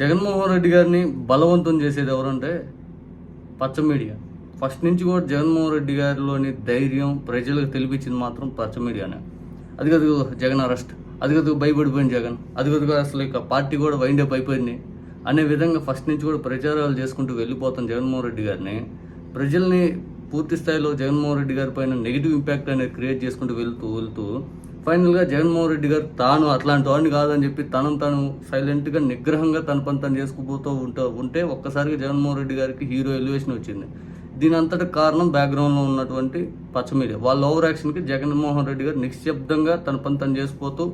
జగన్మోహన్ రెడ్డి గారిని బలవంతం చేసేది ఎవరంటే పచ్చ మీడియా. ఫస్ట్ నుంచి కూడా జగన్మోహన్ రెడ్డి గారిలోని ధైర్యం ప్రజలకు తెలిపించింది మాత్రం పచ్చ మీడియానే. అది కదా జగన్ అరెస్ట్ అది కదా భయపడిపోయిన జగన్ అది కదా అసలు ఇక పార్టీ కూడా వైండప్ అయిపోయింది అనే విధంగా ఫస్ట్ నుంచి కూడా ప్రచారాలు చేసుకుంటూ వెళ్ళిపోతాం జగన్మోహన్ రెడ్డి గారిని ప్రజల్ని పూర్తి స్థాయిలో జగన్మోహన్ రెడ్డి గారి పైన నెగిటివ్ ఇంపాక్ట్ అనేది క్రియేట్ చేసుకుంటూ వెళ్తూ వెళ్తూ ఫైనల్గా జగన్మోహన్ రెడ్డి గారు తాను అట్లాంటి వాడిని కాదని చెప్పి తనను తను సైలెంట్గా నిగ్రహంగా తన పని తను చేసుకుపోతూ ఉంటూ ఉంటే ఒక్కసారిగా జగన్మోహన్ రెడ్డి గారికి హీరో ఎలివేషన్ వచ్చింది. దీని అంతటి కారణం బ్యాక్గ్రౌండ్లో ఉన్నటువంటి పచ్చ మీడియా. వాళ్ళ ఓవర్ యాక్షన్కి జగన్మోహన్ రెడ్డి గారు నిశ్శబ్దంగా తన పని తను చేసిపోతూ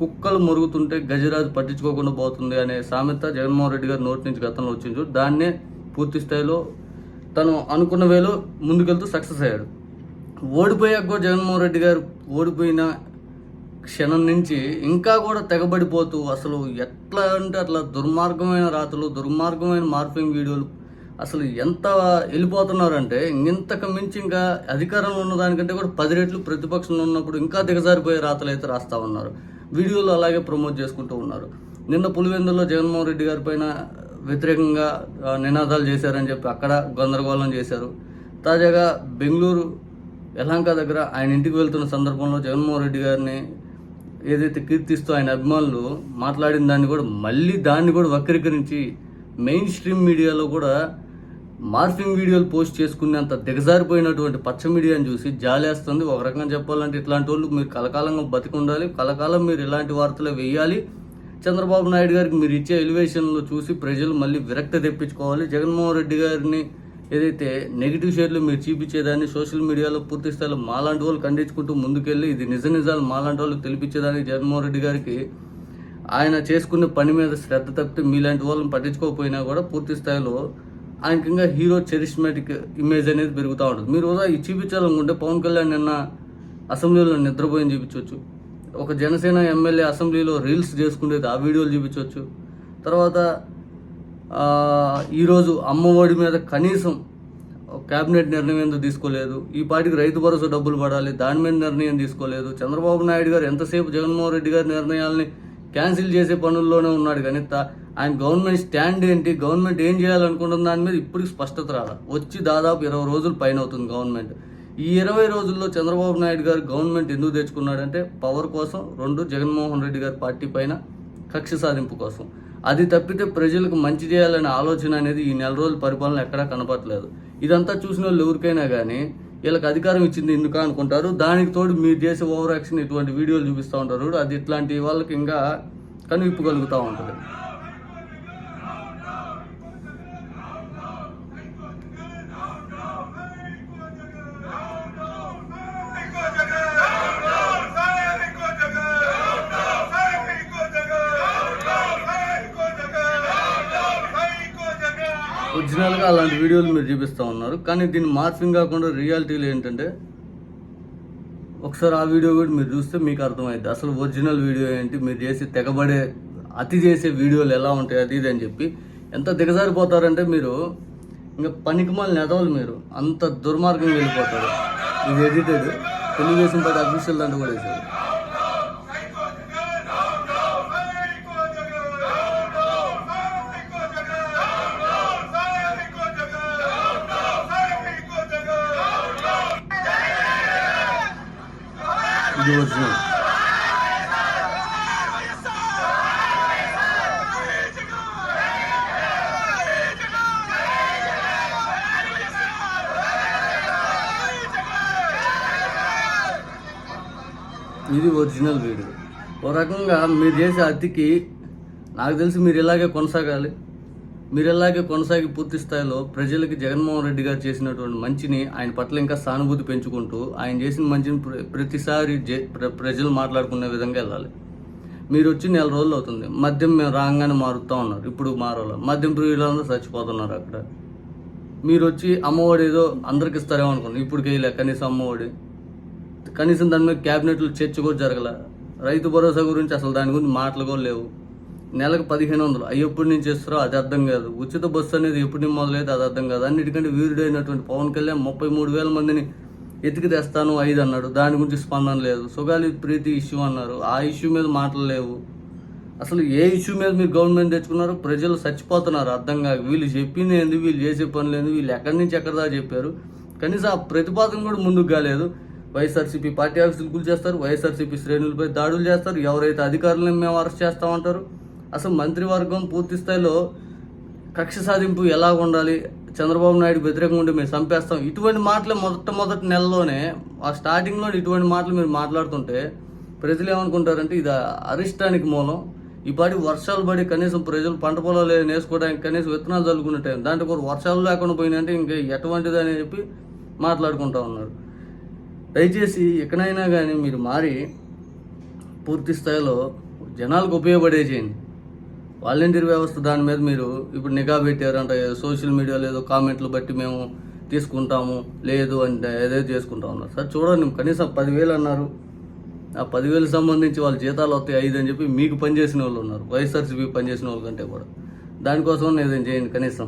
కుక్కలు మరుగుతుంటే గజరాజు పట్టించుకోకుండా పోతుంది అనే సామెత జగన్మోహన్ రెడ్డి గారు నోటి నుంచి గతంలో వచ్చింది దాన్నే పూర్తి స్థాయిలో తను అనుకున్న వేలో ముందుకెళ్తూ సక్సెస్ అయ్యాడు. ఓడిపోయాక జగన్మోహన్ రెడ్డి గారు ఓడిపోయిన క్షణం నుంచి ఇంకా కూడా తెగబడిపోతూ అసలు ఎట్లా అంటే అట్లా దుర్మార్గమైన రాతలు దుర్మార్గమైన మార్పింగ్ వీడియోలు అసలు ఎంత వెళ్ళిపోతున్నారంటే ఇంతకు మించి ఇంకా అధికారంలో ఉన్న దానికంటే కూడా పది రెట్లు ప్రతిపక్షంలో ఉన్నప్పుడు ఇంకా దిగజారిపోయే రాతలు అయితే రాస్తా ఉన్నారు. వీడియోలు అలాగే ప్రమోట్ చేసుకుంటూ ఉన్నారు. నిన్న పులివెందుల్లో జగన్మోహన్ రెడ్డి గారి పైన వ్యతిరేకంగా నినాదాలు చేశారని చెప్పి అక్కడ గందరగోళం చేశారు. తాజాగా బెంగళూరు యలహంక దగ్గర ఆయన ఇంటికి వెళ్తున్న సందర్భంలో జగన్మోహన్ రెడ్డి గారిని ఏదైతే కీర్తిస్తూ ఆయన అభిమానులు మాట్లాడిన దాన్ని కూడా మళ్ళీ దాన్ని కూడా వక్రీకరించి మెయిన్ స్ట్రీమ్ మీడియాలో కూడా మార్ఫింగ్ వీడియోలు పోస్ట్ చేసుకునేంత దిగజారిపోయినటువంటి పచ్చ మీడియాని చూసి జాలేస్తుంది. ఒక రకంగా చెప్పాలంటే ఇట్లాంటి వాళ్ళు మీరు కలకాలంగా బతికి ఉండాలి. కలకాలం మీరు ఇలాంటి వార్తలు వేయాలి. చంద్రబాబు నాయుడు గారికి మీరు ఇచ్చే ఎలివేషన్లు చూసి ప్రజలు మళ్ళీ విరక్త తెప్పించుకోవాలి. జగన్మోహన్ రెడ్డి గారిని ఏదైతే నెగిటివ్ షేర్లు మీరు చూపించేదాన్ని సోషల్ మీడియాలో పూర్తి స్థాయిలో మాలాంటి వాళ్ళు ఖండించుకుంటూ ముందుకెళ్ళి ఇది నిజ నిజాలు మాలాంటి వాళ్ళకి తెలిపించేదానికి జగన్మోహన్ రెడ్డి గారికి ఆయన చేసుకునే పని మీద శ్రద్ధ తప్పితే మీలాంటి వాళ్ళని పట్టించుకోకపోయినా కూడా పూర్తి స్థాయిలో ఆయనకి ఇంకా హీరో చెరిస్మాటిక్ ఇమేజ్ అనేది పెరుగుతూ ఉంటుంది. మీరు ఉదా ఇది చూపించాలనుకుంటే పవన్ కళ్యాణ్ నిన్న అసెంబ్లీలో నిద్రపోయిన చూపించవచ్చు. ఒక జనసేన ఎమ్మెల్యే అసెంబ్లీలో రీల్స్ చేసుకునేది ఆ వీడియోలు చూపించవచ్చు. తర్వాత ఈరోజు అమ్మఒడి మీద కనీసం క్యాబినెట్ కేబినెట్ నిర్ణయం ఎందుకు తీసుకోలేదు? ఈ పాటికి రైతు భరోసా డబ్బులు పడాలి దాని మీద నిర్ణయం తీసుకోలేదు. చంద్రబాబు నాయుడు గారు ఎంతసేపు జగన్మోహన్ రెడ్డి గారి నిర్ణయాల్ని క్యాన్సిల్ చేసే పనుల్లోనే ఉన్నాడు కానీ ఆయన గవర్నమెంట్ స్టాండ్ ఏంటి? గవర్నమెంట్ ఏం చేయాలనుకుంటున్న దాని మీద ఇప్పటికి స్పష్టత రాల. వచ్చి దాదాపు ఇరవై రోజులు పైన అవుతుంది గవర్నమెంట్. ఈ ఇరవై రోజుల్లో చంద్రబాబు నాయుడు గారు గవర్నమెంట్ ఎందుకు తెచ్చుకున్నాడంటే పవర్ కోసం రెండు జగన్మోహన్ రెడ్డి గారి పార్టీ పైన కక్ష సాధింపు కోసం. అది తప్పితే ప్రజలకు మంచి చేయాలనే ఆలోచన అనేది ఈ నెల రోజుల పరిపాలన ఎక్కడా కనపట్లేదు ఇదంతా చూసిన వాళ్ళు ఎవరికైనా కానీ వీళ్ళకి అధికారం ఇచ్చింది ఎందుకు అనుకుంటారు? దానికి తోడు మీరు చేసే ఓవర్ యాక్షన్ ఇటువంటి వీడియోలు చూపిస్తూ ఉంటారు అది ఇట్లాంటి వాళ్ళకి ఇంకా కనువిప్పగలుగుతూ ఉంటుంది. ఒరిజినల్గా అలాంటి వీడియోలు మీరు చూపిస్తూ ఉన్నారు. కానీ దీన్ని మార్ఫింగ్ కాకుండా రియాలిటీలు ఏంటంటే ఒకసారి ఆ వీడియో కూడా మీరు చూస్తే మీకు అర్థమైంది అసలు ఒరిజినల్ వీడియో ఏంటి? మీరు చేసి తెగబడే అతి చేసే వీడియోలు ఎలా ఉంటాయి? అది ఇది అని చెప్పి ఎంత దిగజారిపోతారంటే మీరు ఇంకా పనికిమాల నెదవలు మీరు అంత దుర్మార్గం వెళ్ళిపోతారు. ఇది ఎడిటెడ్. తెలుగుదేశం పార్టీ అఫీషియల్ దాంట్లో కూడా వేశారు. ఇది ఒరిజినల్ ఇది ఒరిజినల్ వీడియో. ఓ రకంగా మీరు చేసే అతికి నాకు తెలిసి మీరు ఇలాగే కొనసాగాలి. మీరు ఇలాగే కొనసాగి పూర్తి స్థాయిలో ప్రజలకి జగన్మోహన్ రెడ్డి గారు చేసినటువంటి మంచిని ఆయన పట్ల ఇంకా సానుభూతి పెంచుకుంటూ ఆయన చేసిన మంచిని ప్ర- ప్రతిసారి జే- ప్ర- ప్రజలు మాట్లాడుకునే విధంగా వెళ్ళాలి. మీరు వచ్చి నెల రోజులు అవుతుంది. మద్యం మేము రాగానే మారుతూ ఉన్నారు. ఇప్పుడు మారాలి. మద్యం ప్రియులందరూ చచ్చిపోతున్నారు అక్కడ. మీరు వచ్చి అమ్మఒడి ఏదో అందరికి ఇస్తారేమో అనుకున్నాను ఇప్పుడు వేయలే కనీసం అమ్మఒడి. కనీసం దాని మీద క్యాబినెట్లు చర్చ కూడా జరగల. రైతు భరోసా గురించి అసలు దాని గురించి మాటలు కూడా లేవు. నెలకు పదిహేను వందలు. అవి ఎప్పటి నుంచి ఇస్తారో అది అర్థం కాదు. ఉచిత బస్సు అనేది ఎప్పటి నుంచి మొదలైతే అది అర్థం కాదు. అన్నిటికంటే వీరుడైనటువంటి పవన్ కళ్యాణ్ ముప్పై మూడు వేల మందిని ఎతికి తెస్తాను ఐదు అన్నాడు. దాని గురించి స్పందన లేదు. సుగాలి ప్రీతి ఇష్యూ అన్నారు. ఆ ఇష్యూ మీద మాటలు లేవు. అసలు ఏ ఇష్యూ మీద మీరు గవర్నమెంట్ తెచ్చుకున్నారు ప్రజలు చచ్చిపోతున్నారు. అర్థం కాక వీళ్ళు చెప్పింది ఏంది? వీళ్ళు చేసే పని లేదు వీళ్ళు ఎక్కడి నుంచి ఎక్కడ దాకా చెప్పారు? కనీసం ఆ ప్రతిపాదన కూడా ముందుకు కాలేదు. వైఎస్ఆర్సీపీ పార్టీ ఆఫీసులు కూల్చేస్తారు వైఎస్ఆర్సీపీ శ్రేణులపై దాడులు చేస్తారు. ఎవరైతే అధికారులను మేము అరెస్ట్ చేస్తామంటారు? అసలు మంత్రివర్గం పూర్తి స్థాయిలో కక్ష సాధింపు ఎలా ఉండాలి? చంద్రబాబు నాయుడు వ్యతిరేకంగా ఉండి మేము చంపేస్తాం. ఇటువంటి మాటలు మొట్టమొదటి నెలలోనే ఆ స్టార్టింగ్లో ఇటువంటి మాటలు మీరు మాట్లాడుతుంటే ప్రజలు ఏమనుకుంటారంటే ఇది అరిష్టానికి మూలం. ఈ పాటి వర్షాలు పడి కనీసం ప్రజలు పంట పొలాలు ఏదైనా వేసుకోవడానికి కనీసం విత్తనాలు చల్లుకునే టైం. దాంట్లో కూడా వర్షాలు లేకుండా పోయినంటే ఇంకా ఎటువంటిది అని చెప్పి మాట్లాడుకుంటా ఉన్నారు. దయచేసి ఎక్కడైనా కానీ మీరు మారి పూర్తి స్థాయిలో జనాలకు ఉపయోగపడే చేయండి. వాలంటీర్ వ్యవస్థ దాని మీద మీరు ఇప్పుడు నిఘా పెట్టారంట. సోషల్ మీడియాలో ఏదో కామెంట్లు బట్టి మేము తీసుకుంటాము. లేదు అంటే ఏదో చేసుకుంటా ఉన్నారు. సార్ చూడండి కనీసం పదివేలు అన్నారు. ఆ పదివేలు సంబంధించి వాళ్ళ జీతాలు వస్తాయి ఐదు అని చెప్పి మీకు పనిచేసిన వాళ్ళు ఉన్నారు. వైఎస్ఆర్సీపీ పనిచేసిన వాళ్ళ కంటే కూడా. దానికోసం ఏదైనా చేయండి కనీసం.